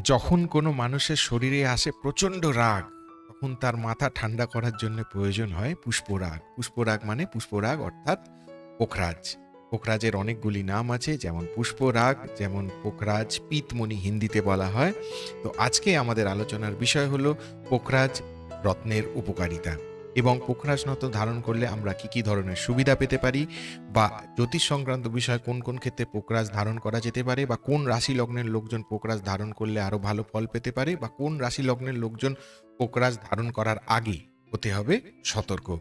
যখন কোনো মানুষের শরীরে আসে প্রচণ্ড রাগ, তখন তার মাথা ঠান্ডা করার জন্য প্রয়োজন হয় পুষ্পরাগ। পুষ্পরাগ মানে পুষ্পরাগ অর্থাৎ পোখরাজ। পোখরাজের অনেকগুলি নাম আছে, যেমন পুষ্পরাগ, যেমন পোখরাজ, পিতমণি হিন্দিতে বলা হয়। তো আজকে আমাদের আলোচনার বিষয় হলো পোখরাজ রত্নের উপকারিতা। এবং পোখরাজ নত ধারণ করলে আমরা কি কি ধরনের সুবিধা পেতে পারি? বা জ্যোতিষ সংক্রান্ত বিষয় কোন কোন ক্ষেত্রে পোকরাজ ধারণ করা যেতে পারে? বা কোন রাশি লগ্নের লোকজন পোকরাজ ধারণ করলে আরও ভালো ফল পেতে পারে? বা কোন রাশি লগ্নের লোকজন পোকরাজ ধারণ করার আগে হতে হবে সতর্ক?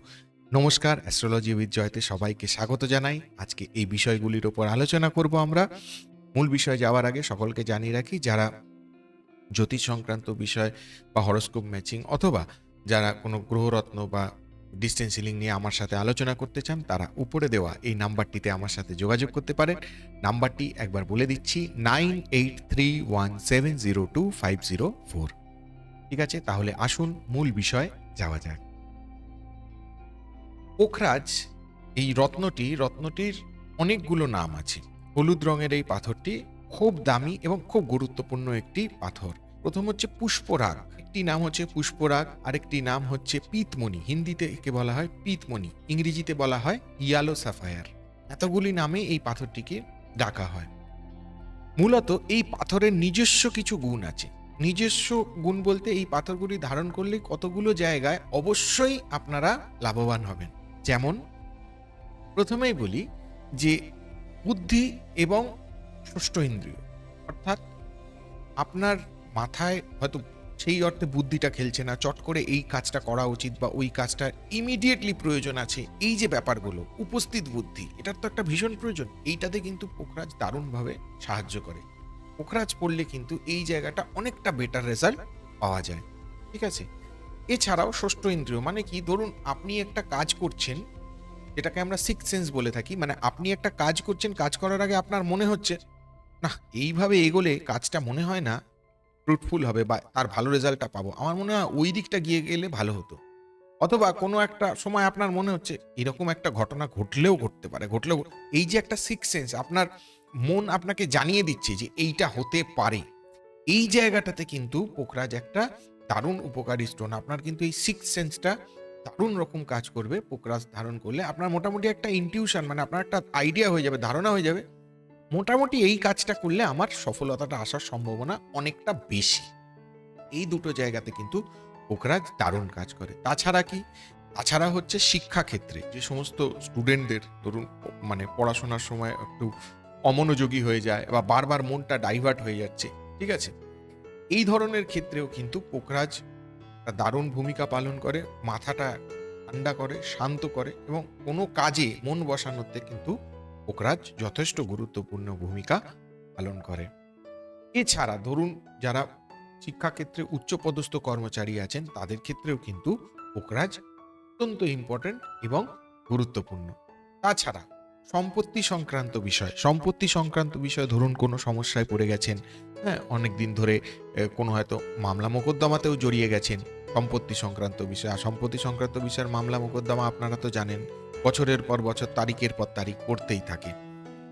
নমস্কার, অ্যাস্ট্রোলজি উইথ জয়তে সবাইকে স্বাগত জানাই। আজকে এই বিষয়গুলির ওপর আলোচনা করব আমরা। মূল বিষয়ে যাওয়ার আগে সকলকে জানিয়ে রাখি, যারা জ্যোতিষ সংক্রান্ত বিষয় বা হরস্কোপ ম্যাচিং অথবা যারা কোনো গ্রহরত্ন বা ডিস্টেন্স হিলিং নিয়ে আমার সাথে আলোচনা করতে চান, তারা উপরে দেওয়া এই নাম্বারটিতে আমার সাথে যোগাযোগ করতে পারেন। নাম্বারটি একবার বলে দিচ্ছি, nine eight three one seven zero two five zero four. ঠিক আছে, তাহলে আসুন, মূল বিষয় যাওয়া যাক। পোখরাজ, এই রত্নটি, রত্নটির অনেকগুলো নাম আছে। হলুদ রঙের এই পাথরটি খুব দামি এবং খুব গুরুত্বপূর্ণ একটি পাথর। প্রথম হচ্ছে পুষ্পরাগ। একটি নাম হচ্ছে পুষ্পরাগ, আরেকটি নাম হচ্ছে পিতমণি। হিন্দিতে একে বলা হয় পিতমণি, ইংরেজিতে বলা হয় ইয়ালো সাফায়ার। এতগুলি নামে এই পাথরটিকে ডাকা হয়। মূলত এই পাথরের নিজস্ব কিছু গুণ আছে। নিজস্ব গুণ বলতে এই পাথরগুলি ধারণ করলে কতগুলো জায়গায় অবশ্যই আপনারা লাভবান হবেন। যেমন, প্রথমেই বলি যে বুদ্ধি এবং ষষ্ঠ ইন্দ্রিয়। অর্থাৎ আপনার মাথায় হয়তো সেই অর্থে বুদ্ধিটা খেলছে না, চট করে এই কাজটা করা উচিত বা ওই কাজটা ইমিডিয়েটলি প্রয়োজন আছে। এই যে ব্যাপারগুলো, উপস্থিত বুদ্ধি, এটার তো একটা ভীষণ প্রয়োজন। এইটাতে কিন্তু পোখরাজ দারুণভাবে সাহায্য করে। পোখরাজ পড়লে কিন্তু এই জায়গাটা অনেকটা বেটার রেজাল্ট পাওয়া যায়। ঠিক আছে? এছাড়াও ষষ্ঠ ইন্দ্রিয় মানে কি? ধরুন আপনি একটা কাজ করছেন, যেটাকে আমরা সিক্স সেন্স বলে থাকি মানে আপনি একটা কাজ করছেন, কাজ করার আগে আপনার মনে হচ্ছে না এইভাবে এগোলে কাজটা মনে হয় না। ফ্রুটফুল হবে বা তার ভালো রেজাল্টটা পাবো। আমার মনে হয় ওই দিকটা গিয়ে গেলে ভালো হতো। অথবা কোনো একটা সময় আপনার মনে হচ্ছে এরকম একটা ঘটনা ঘটলেও ঘটতে পারে, ঘটলেও এই যে একটা সিক্স সেন্স আপনার মন আপনাকে জানিয়ে দিচ্ছে যে এইটা হতে পারে। এই জায়গাটাতে কিন্তু পোকরাজ একটা দারুণ উপকারী স্টোন আপনার কিন্তু এই সিক্স সেন্সটা দারুণ রকম কাজ করবে পোকরাজ ধারণ করলে। আপনার মোটামুটি একটা ইনটিউশন মানে আপনার একটা আইডিয়া হয়ে যাবে, ধারণা হয়ে যাবে। মোটামুটি এই কাজটা করলে আমার সফলতাটা আসার সম্ভাবনা অনেকটা বেশি। এই দুটো জায়গাতে কিন্তু পোকরাজ দারুণ কাজ করে। তাছাড়া কি? তাছাড়া হচ্ছে শিক্ষাক্ষেত্রে যে সমস্ত স্টুডেন্টদের ধরুন মানে পড়াশোনার সময় একটু অমনোযোগী হয়ে যায় বা বারবার মনটা ডাইভার্ট হয়ে যাচ্ছে, ঠিক আছে? এই ধরনের ক্ষেত্রেও কিন্তু একটা দারুণ ভূমিকা পালন করে, মাথাটা ঠান্ডা করে, শান্ত করে এবং কোনো কাজে মন বসানোতে কিন্তু পোকরাজ যথেষ্ট গুরুত্বপূর্ণ ভূমিকা পালন করে। এছাড়া ধরুন, যারা শিক্ষাক্ষেত্রে উচ্চপদস্থ কর্মচারী আছেন, তাদের ক্ষেত্রেও কিন্তু পোকরাজ অত্যন্ত ইম্পর্টেন্ট এবং গুরুত্বপূর্ণ। তাছাড়া সম্পত্তি সংক্রান্ত বিষয়, সম্পত্তি সংক্রান্ত বিষয় ধরুন, কোনো সমস্যায় পড়ে গেছেন হ্যাঁ অনেক দিন ধরে কোনো হয়তো মামলা মোকদ্দমাতেও জড়িয়ে গেছেন সম্পত্তি সংক্রান্ত বিষয়। আর সম্পত্তি সংক্রান্ত বিষয়ের মামলা মোকদ্দমা আপনারা তো জানেন বছরের পর বছর, তারিখের পর তারিখ পড়তেই থাকে।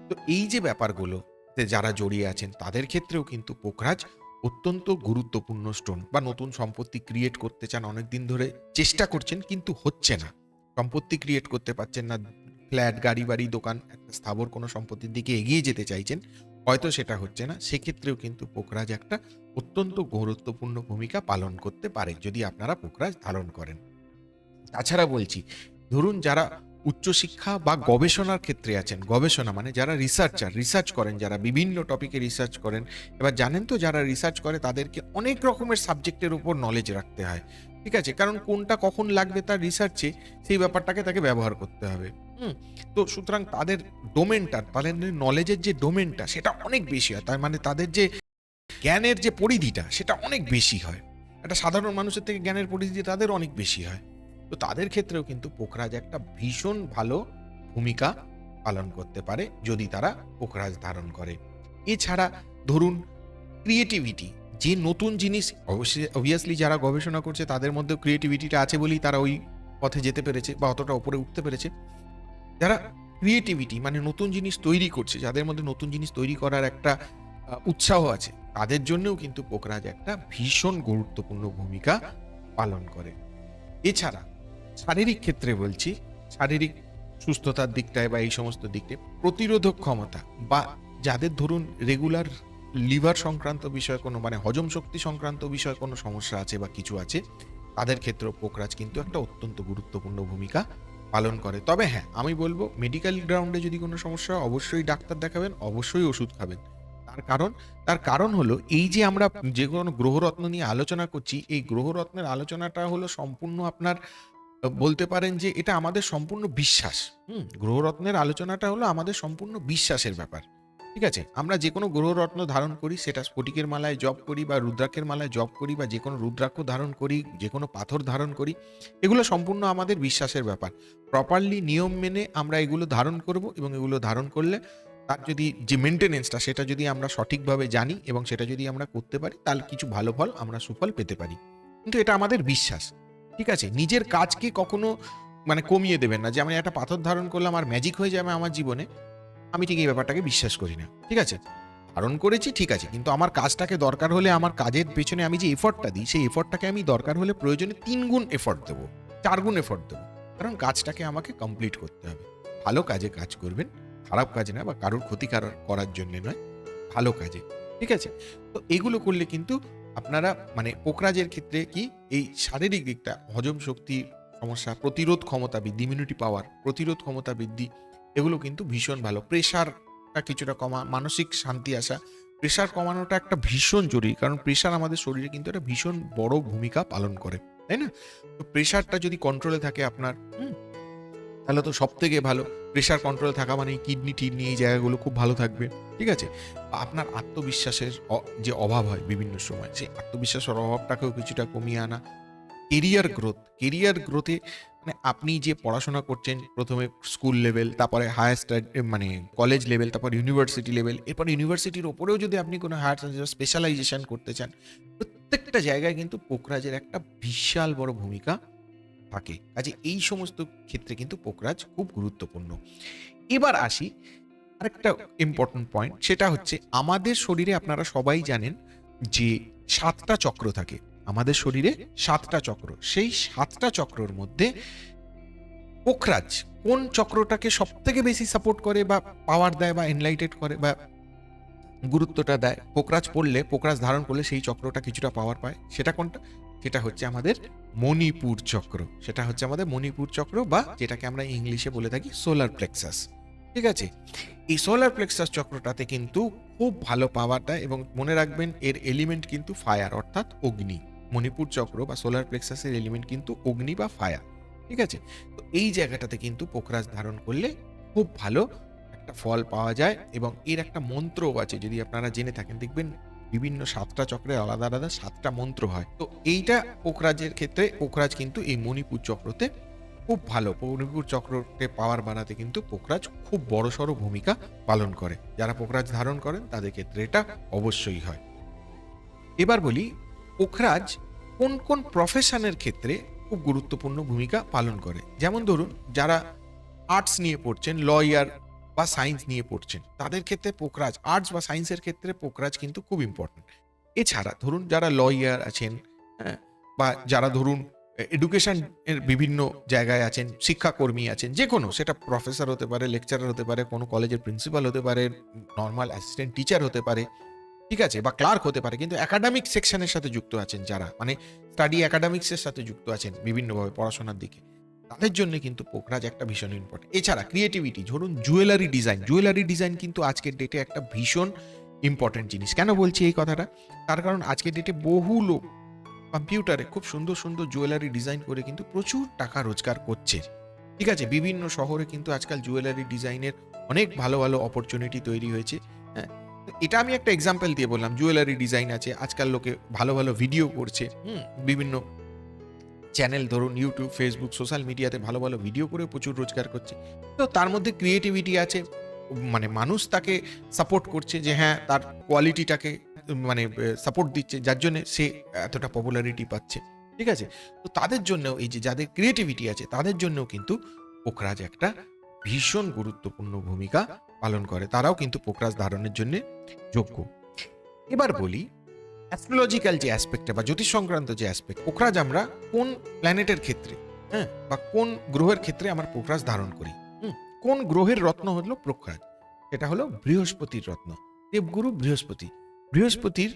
তো এই যে ব্যাপারগুলো, তে যারা জড়িয়ে আছেন, তাদের ক্ষেত্রেও কিন্তু পোখরাজ অত্যন্ত গুরুত্বপূর্ণ স্টোন বা নতুন সম্পত্তি ক্রিয়েট করতে চান অনেক দিন ধরে চেষ্টা করছেন, কিন্তু হচ্ছে না। সম্পত্তি ক্রিয়েট করতে পারছেন না, ফ্ল্যাট, গাড়ি, বাড়ি, দোকান, একটা স্থাবর কোনো সম্পত্তির দিকে এগিয়ে যেতে চাইছেন, হয়তো সেটা হচ্ছে না। সেক্ষেত্রেও কিন্তু পোখরাজ একটা অত্যন্ত গুরুত্বপূর্ণ ভূমিকা পালন করতে পারে, যদি আপনারা পোখরাজ ধারণ করেন। তাছাড়া বলছি, ধরুন যারা উচ্চশিক্ষা বা গবেষণার ক্ষেত্রে আছেন। গবেষণা মানে যারা রিসার্চার রিসার্চ করেন, যারা বিভিন্ন টপিকে রিসার্চ করেন। এবার জানেন তো যারা রিসার্চ করে, তাদেরকে অনেক রকমের সাবজেক্টের উপর নলেজ রাখতে হয়। ঠিক আছে? কারণ কোনটা কখন লাগবে তার রিসার্চে সেই ব্যাপারটাকে তাকে ব্যবহার করতে হবে। হুম? তো সুতরাং তাদের ডোমেনটা তাদের নলেজের যে ডোমেনটা সেটা অনেক বেশি হয়। তার মানে তাদের যে জ্ঞানের যে পরিধিটা, সেটা অনেক বেশি হয়। একটা সাধারণ মানুষের থেকে জ্ঞানের পরিধি তাদের অনেক বেশি হয়। তো তাদের ক্ষেত্রেও কিন্তু পোখরাজ একটা ভীষণ ভালো ভূমিকা পালন করতে পারে যদি তারা পোখরাজ ধারণ করে। এছাড়া ধরুন ক্রিয়েটিভিটি যে নতুন জিনিস অবশ্যই অবভিয়াসলি যারা গবেষণা করছে তাদের মধ্যে ক্রিয়েটিভিটিটা আছে বলেই তারা ওই পথে যেতে পেরেছে বা অতটা ওপরে উঠতে পেরেছে। যারা ক্রিয়েটিভিটি মানে নতুন জিনিস তৈরি করছে, যাদের মধ্যে নতুন জিনিস তৈরি করার একটা উৎসাহ আছে, তাদের জন্যও কিন্তু পোকরাজ একটা ভীষণ গুরুত্বপূর্ণ ভূমিকা পালন করে। এছাড়া শারীরিক ক্ষেত্রে বলছি, শারীরিক সুস্থতার দিকটায় বা এই সমস্ত দিকটায় প্রতিরোধক ক্ষমতা বা যাদের ধরুন রেগুলার লিভার সংক্রান্ত বিষয়ে কোনো মানে হজম শক্তি সংক্রান্ত বিষয়ে কোনো সমস্যা আছে বা কিছু আছে, তাদের ক্ষেত্রেও পোকরাজ কিন্তু একটা অত্যন্ত গুরুত্বপূর্ণ ভূমিকা পালন করে। তবে হ্যাঁ আমি বলব মেডিকেল গ্রাউন্ডে যদি কোনো সমস্যা হয়, অবশ্যই ডাক্তার দেখাবেন, অবশ্যই ওষুধ খাবেন। তার কারণ তার কারণ হলো এই যে আমরা যে কোনো গ্রহরত্ন নিয়ে আলোচনা করছি, এই গ্রহরত্নের আলোচনাটা হলো সম্পূর্ণ আপনার বলতে পারেন যে এটা আমাদের সম্পূর্ণ বিশ্বাস। হুম, গ্রহরত্নের আলোচনাটা হলো আমাদের সম্পূর্ণ বিশ্বাসের ব্যাপার। ঠিক আছে? আমরা যে কোনো গ্রহরত্ন ধারণ করি, সেটা স্ফটিকের মালায় জপ করি বা রুদ্রাক্ষের মালায় জপ করি বা যে কোনো রুদ্রাক্ষ ধারণ করি যে কোনো পাথর ধারণ করি, এগুলো সম্পূর্ণ আমাদের বিশ্বাসের ব্যাপার। প্রপারলি নিয়ম মেনে আমরা এগুলো ধারণ করব এবং এগুলো ধারণ করলে তার যদি যে মেনটেনেন্সটা সেটা যদি আমরা সঠিকভাবে জানি এবং সেটা যদি আমরা করতে পারি, তাহলে কিছু ভালো ফল আমরা সুফল পেতে পারি। কিন্তু এটা আমাদের বিশ্বাস। ঠিক আছে, নিজের কাজকে কখনো মানে কমিয়ে দেবেন না। যে আমি একটা পাথর ধারণ করলাম আর ম্যাজিক হয়ে যাবে আমার জীবনে, আমি ঠিক এই ব্যাপারটাকে বিশ্বাস করি না। ঠিক আছে? ধারণ করেছি, ঠিক আছে, কিন্তু আমার কাজটাকে দরকার হলে আমার কাজের পেছনে আমি যে এফর্টটা দিই, সেই এফর্টটাকে আমি দরকার হলে প্রয়োজনে তিন গুণ এফর্ট দেবো, চার গুণ এফর্ট দেবো। কারণ কাজটাকে আমাকে কমপ্লিট করতে হবে। ভালো কাজে কাজ করবেন, খারাপ কাজে না বা কারোর ক্ষতিকার করার জন্য নয়, ভালো কাজে। ঠিক আছে? তো এগুলো করলে কিন্তু আপনারা মানে পোকরাজের ক্ষেত্রে কি এই শারীরিক দিকটা হজম শক্তি সমস্যা প্রতিরোধ ক্ষমতা বৃদ্ধি ইমিউনিটি পাওয়ার প্রতিরোধ ক্ষমতা বৃদ্ধি এগুলো কিন্তু ভীষণ ভালো। প্রেশারটা কিছুটা কমা মানসিক শান্তি আসা প্রেশার কমানোটা একটা ভীষণ জরুরি কারণ প্রেশার আমাদের শরীরে কিন্তু একটা ভীষণ বড় ভূমিকা পালন করে তাই না? তো প্রেশারটা যদি কন্ট্রোলে থাকে আপনার হুম, তাহলে তো সব থেকে ভালো প্রেশার কন্ট্রোলে থাকা মানে কিডনি টিডনি এই জায়গাগুলো খুব ভালো থাকবে। ঠিক আছে? আপনার আত্মবিশ্বাসের যে অভাব হয় বিভিন্ন সময়, সেই আত্মবিশ্বাসের অভাবটাকেও কিছুটা কমিয়ে আনা। কেরিয়ার গ্রোথ কেরিয়ার গ্রোথে মানে আপনি যে পড়াশোনা করছেন প্রথমে স্কুল লেভেল তারপরে হায়ার স্টাডি মানে কলেজ লেভেল তারপর ইউনিভার্সিটি লেভেল এরপর ইউনিভার্সিটির ওপরেও যদি আপনি কোনো হায়ার স্পেশালাইজেশন করতে চান, প্রত্যেকটা জায়গায় কিন্তু পোকরাজের একটা বিশাল বড় ভূমিকা থাকে। কাজে এই সমস্ত ক্ষেত্রে কিন্তু পোকরাজ খুব গুরুত্বপূর্ণ। এবার আসি আরেকটা ইম্পর্টেন্ট পয়েন্ট সেটা হচ্ছে আমাদের শরীরে আপনারা সবাই জানেন যে সাতটা চক্র থাকে। আমাদের শরীরে সাতটা চক্র, সেই সাতটা চক্রর মধ্যে পোখরাজ কোন চক্রটাকে সব থেকে বেশি সাপোর্ট করে বা পাওয়ার দেয় বা এনলাইটেড করে বা গুরুত্বটা দেয়? পোকরাজ পড়লে, পোকরাজ ধারণ করলে সেই চক্রটা কিছুটা পাওয়ার পায়। সেটা কোনটা? সেটা হচ্ছে আমাদের মণিপুর চক্র। সেটা হচ্ছে আমাদের মণিপুর চক্র বা যেটাকে আমরা ইংলিশে বলে থাকি সোলার প্লেক্সাস। ঠিক আছে? এই সোলার প্লেক্সাস চক্রটাতে কিন্তু খুব ভালো পাওয়ার দেয় এবং মনে রাখবেন এর এলিমেন্ট কিন্তু ফায়ার অর্থাৎ অগ্নি। মণিপুর চক্র বা সোলার প্লেক্সাসের এলিমেন্ট কিন্তু অগ্নি বা ফায়ার ঠিক আছে? তো এই জায়গাটাতে কিন্তু পোখরাজ ধারণ করলে খুব ভালো একটা ফল পাওয়া যায় এবং এর একটা মন্ত্রও আছে। যদি আপনারা জেনে থাকেন, দেখবেন বিভিন্ন সাতটা চক্রে আলাদা আলাদা সাতটা মন্ত্র হয়। তো এইটা পোখরাজের ক্ষেত্রে পোখরাজ কিন্তু এই মণিপুর চক্রতে খুব ভালো। মণিপুর চক্রকে পাওয়ার বানাতে কিন্তু পোখরাজ খুব বড়সড় ভূমিকা পালন করে। যারা পোখরাজ ধারণ করেন, তাদের ক্ষেত্রে এটা অবশ্যই হয়। এবার বলি পোখরাজ কোন কোন প্রফেশনের ক্ষেত্রে খুব গুরুত্বপূর্ণ ভূমিকা পালন করে? যেমন ধরুন, যারা আর্টস নিয়ে পড়ছেন লয়ার বা সায়েন্স নিয়ে পড়ছেন, তাদের ক্ষেত্রে পোখরাজ আর্টস বা সায়েন্সের ক্ষেত্রে পোখরাজ কিন্তু খুব ইম্পর্টেন্ট এছাড়া ধরুন যারা লয়ার আছেন হ্যাঁ বা যারা ধরুন এডুকেশন এর বিভিন্ন জায়গায় আছেন, শিক্ষাকর্মী আছেন যে কোনো সেটা প্রফেসর হতে পারে লেকচারার হতে পারে, কোনো কলেজের প্রিন্সিপাল হতে পারে নর্মাল অ্যাসিস্ট্যান্ট টিচার হতে পারে, ঠিক আছে, বা ক্লার্ক হতে পারে, কিন্তু একাডেমিক সেকশনের সাথে যুক্ত আছেন যারা মানে স্টাডি একাডেমিক্সের সাথে যুক্ত আছেন, বিভিন্নভাবে পড়াশোনার দিকে। তাদের জন্য কিন্তু পোখরাজ একটা ভীষণ ইম্পর্টেন্ট এছাড়া ক্রিয়েটিভিটি ধরুন জুয়েলারি ডিজাইন জুয়েলারি ডিজাইন কিন্তু আজকের ডেটে একটা ভীষণ ইম্পর্টেন্ট জিনিস। কেন বলছি এই কথাটা? তার কারণ আজকের ডেটে বহু লোক কম্পিউটারে খুব সুন্দর সুন্দর জুয়েলারি ডিজাইন করে কিন্তু প্রচুর টাকা রোজগার করছে। ঠিক আছে? বিভিন্ন শহরে কিন্তু আজকাল জুয়েলারি ডিজাইনের অনেক ভালো ভালো অপরচুনিটি তৈরি হয়েছে। হ্যাঁ? এটা আমি একটা এক্সাম্পল দিয়ে বললাম। জুয়েলারি ডিজাইন আছে। আজকাল লোকে ভালো ভালো ভিডিও করছে। হুম? বিভিন্ন চ্যানেল, ধরুন ইউটিউব ফেসবুক সোশ্যাল মিডিয়াতে ভালো ভালো ভিডিও করে প্রচুর রোজগার করছে। তো তার মধ্যে ক্রিয়েটিভিটি আছে মানে মানুষ তাকে সাপোর্ট করছে যে হ্যাঁ তার কোয়ালিটিটাকে মানে সাপোর্ট দিচ্ছে, যার জন্য সে এতটা পপুলারিটি পাচ্ছে। ঠিক আছে? তো তাদের জন্যও এই যে যাদের ক্রিয়েটিভিটি আছে, তাদের জন্যও কিন্তু পোখরাজ একটা ভীষণ গুরুত্বপূর্ণ ভূমিকা পালন করে। তারাও কিন্তু পোখরাজ ধারণের জন্য যোগ্য। এবার বলি অ্যাস্ট্রোলজিক্যাল যে অ্যাসপেক্টটা বা জ্যোতিষ সংক্রান্ত যে অ্যাসপেক্ট পোখরাজ আমরা কোন প্ল্যানেটের ক্ষেত্রে হ্যাঁ বা কোন গ্রহের ক্ষেত্রে আমরা পোখরাজ ধারণ করি? কোন গ্রহের রত্ন হলো পোখরাজ? সেটা হলো বৃহস্পতির রত্ন, দেবগুরু বৃহস্পতি। বৃহস্পতির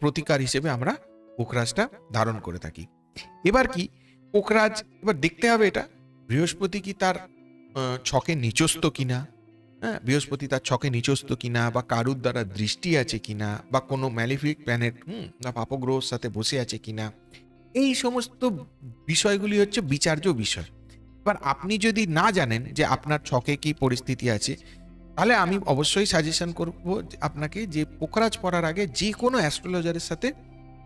প্রতিকার হিসেবে আমরা পোখরাজটা ধারণ করে থাকি। এবার কি, পোখরাজ, এবার দেখতে হবে এটা, বৃহস্পতি কি তার ছকে নিচস্ত কিনা? হ্যাঁ বৃহস্পতি তার ছকে নিচস্ত কিনা বা কারুর দ্বারা দৃষ্টি আছে কিনা বা কোনো ম্যালিফিক প্ল্যানেট হুম, বা পাপগ্রহর সাথে বসে আছে কিনা, এই সমস্ত বিষয়গুলি হচ্ছে বিচার্য বিষয়। এবার আপনি যদি না জানেন যে আপনার ছকে কি পরিস্থিতি আছে, তাহলে আমি অবশ্যই সাজেশন করব আপনাকে যে পোখরাজ পড়ার আগে যে কোনো অ্যাস্ট্রোলজারের সাথে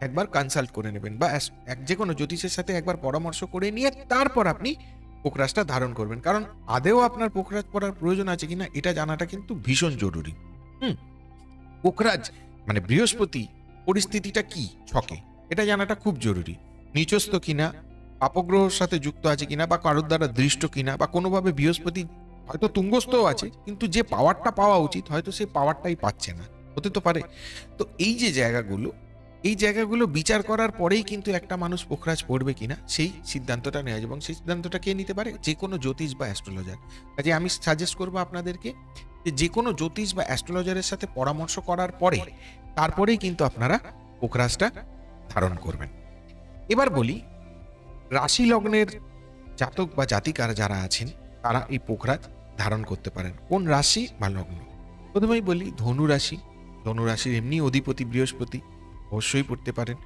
একবার কনসাল্ট করে নেবেন বা এক- যে কোনো জ্যোতিষের সাথে একবার পরামর্শ করে নিয়ে তারপর আপনি পোখরাজটা ধারণ করবেন। কারণ আদেও আপনার পোখরাজ পড়ার প্রয়োজন আছে কিনা, এটা জানাটা কিন্তু ভীষণ জরুরি। হুম? পোখরাজ মানে বৃহস্পতি, পরিস্থিতিটা কি? ছকে। এটা জানাটা খুব জরুরি। নিচস্থ কিনা, পাপগ্রহর সাথে যুক্ত আছে কিনা, বা কারোর দ্বারা দৃষ্ট কিনা, বা কোনোভাবে বৃহস্পতি, হয়তো তুঙ্গস্থও আছে, কিন্তু যে পাওয়ারটা পাওয়া উচিত, হয়তো সেই পাওয়ারটাই পাচ্ছে না। হতে তো পারে। তো এই যে জায়গাগুলো এই জায়গাগুলো বিচার করার পরেই কিন্তু একটা মানুষ পোখরাজ পড়বে কিনা, সেই সিদ্ধান্তটা নেওয়া যায় এবং সেই সিদ্ধান্তটা কে নিতে পারে? যে কোনো জ্যোতিষ বা অ্যাস্ট্রোলজার। কাজে আমি সাজেস্ট করব আপনাদেরকে যে কোনো জ্যোতিষ বা অ্যাস্ট্রোলজারের সাথে পরামর্শ করার পরে তারপরেই কিন্তু আপনারা পোখরাজটা ধারণ করবেন। এবার বলি রাশি লগ্নের জাতক বা জাতিকার যারা আছেন, তারা এই পোখরাজ ধারণ করতে পারেন। কোন রাশি বা লগ্ন? প্রথমেই বলি, ধনু রাশি। ধনু রাশির এমনি অধিপতি বৃহস্পতি। অবশ্যই পড়তে পারেন।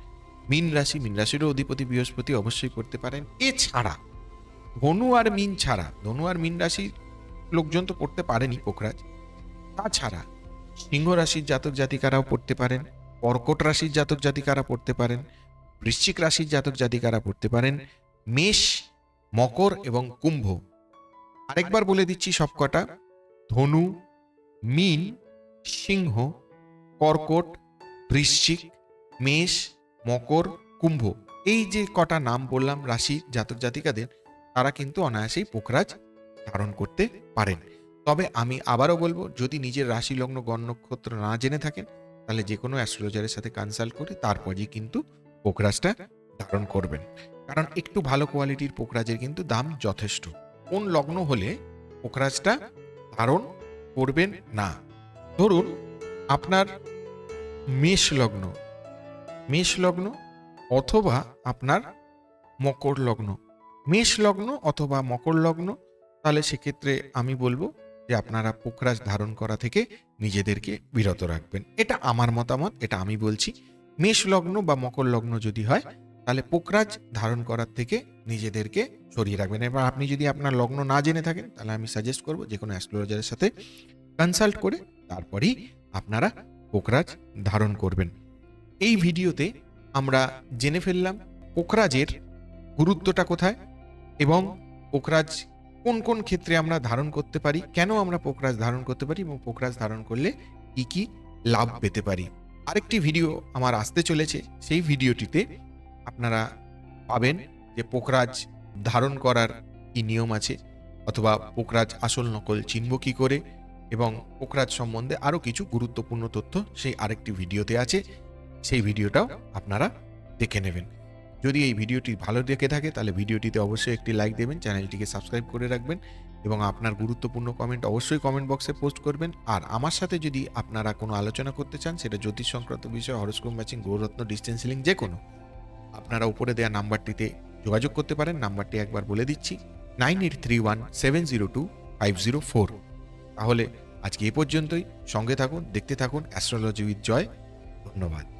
মীন রাশি, মীন রাশিরও অধিপতি বৃহস্পতি অবশ্যই পড়তে পারেন। এছাড়া ধনু আর মীন ছাড়া, ধনু আর মীন রাশির লোকজন তো পড়তে পারেনি পোখরাজ। তাছাড়া সিংহ রাশির জাতক জাতিকারাও পড়তে পারেন, কর্কট রাশির জাতক জাতিকারা পড়তে পারেন, বৃশ্চিক রাশির জাতক জাতিকারা পড়তে পারেন, মেষ, মকর এবং কুম্ভ। আরেকবার বলে দিচ্ছি সবকটা। ধনু, মীন, সিংহ, কর্কট, বৃশ্চিক মেষ, মকর, কুম্ভ। এই যে কটা নাম বললাম রাশি জাতক জাতিকাদের, তারা কিন্তু অনায়াসেই পোখরাজ ধারণ করতে পারেন। তবে আমি আবারও বলব, যদি নিজের রাশি লগ্ন গণ নক্ষত্র না জেনে থাকেন, তাহলে যে কোনো অ্যাস্ট্রোলজারের সাথে কনসাল্ট করে তারপরেই কিন্তু পোখরাজটা ধারণ করবেন। কারণ একটু ভালো কোয়ালিটির পোখরাজের কিন্তু দাম যথেষ্ট। কোন লগ্ন হলে পোখরাজটা ধারণ করবেন না? ধরুন, আপনার মেষ লগ্ন। মেষ লগ্ন অথবা আপনার মকর লগ্ন মেষ লগ্ন অথবা মকর লগ্ন তাহলে সেক্ষেত্রে আমি বলব যে আপনারা পোখরাজ ধারণ করা থেকে নিজেদেরকে বিরত রাখবেন। এটা আমার মতামত, এটা আমি বলছি। মেষ লগ্ন বা মকর লগ্ন যদি হয়, তাহলে পোখরাজ ধারণ করার থেকে নিজেদেরকে সরিয়ে রাখবেন। এবার আপনি যদি আপনার লগ্ন না জেনে থাকেন, তাহলে আমি সাজেস্ট করব যে কোনো অ্যাস্ট্রোলজারের সাথে কনসাল্ট করে তারপরেই আপনারা পোখরাজ ধারণ করবেন। এই ভিডিওতে আমরা জেনে ফেললাম পোখরাজের গুরুত্বটা কোথায় এবং পোখরাজ কোন কোন ক্ষেত্রে আমরা ধারণ করতে পারি, কেন আমরা পোখরাজ ধারণ করতে পারি এবং পোখরাজ ধারণ করলে কি কি লাভ পেতে পারি। আরেকটি ভিডিও আমার আসতে চলেছে, সেই ভিডিওটিতে আপনারা পাবেন যে পোখরাজ ধারণ করার কি নিয়ম আছে অথবা পোখরাজ আসল নকল চিনব কী করে এবং পোখরাজ সম্বন্ধে আরও কিছু গুরুত্বপূর্ণ তথ্য সেই আরেকটি ভিডিওতে আছে। সেই ভিডিওটাও আপনারা দেখে নেবেন। যদি এই ভিডিওটি ভালো দেখে থাকে, তাহলে ভিডিওটিতে অবশ্যই একটি লাইক দেবেন, চ্যানেলটিকে সাবস্ক্রাইব করে রাখবেন এবং আপনার গুরুত্বপূর্ণ কমেন্ট অবশ্যই কমেন্ট বক্সে পোস্ট করবেন। আর আমার সাথে যদি আপনারা কোনো আলোচনা করতে চান, সেটা জ্যোতিষ সংক্রান্ত বিষয় হরস্কোপ ম্যাচিং গৌরত্ন ডিস্টেন্স লিঙ্ক যে কোনো আপনারা উপরে দেওয়া নাম্বারটিতে যোগাযোগ করতে পারেন। নাম্বারটি একবার বলে দিচ্ছি, nine eight three one, seven zero two, five zero four. তাহলে আজকে এ পর্যন্তই। সঙ্গে থাকুন, দেখতে থাকুন অ্যাস্ট্রোলজি উইথ জয় ধন্যবাদ।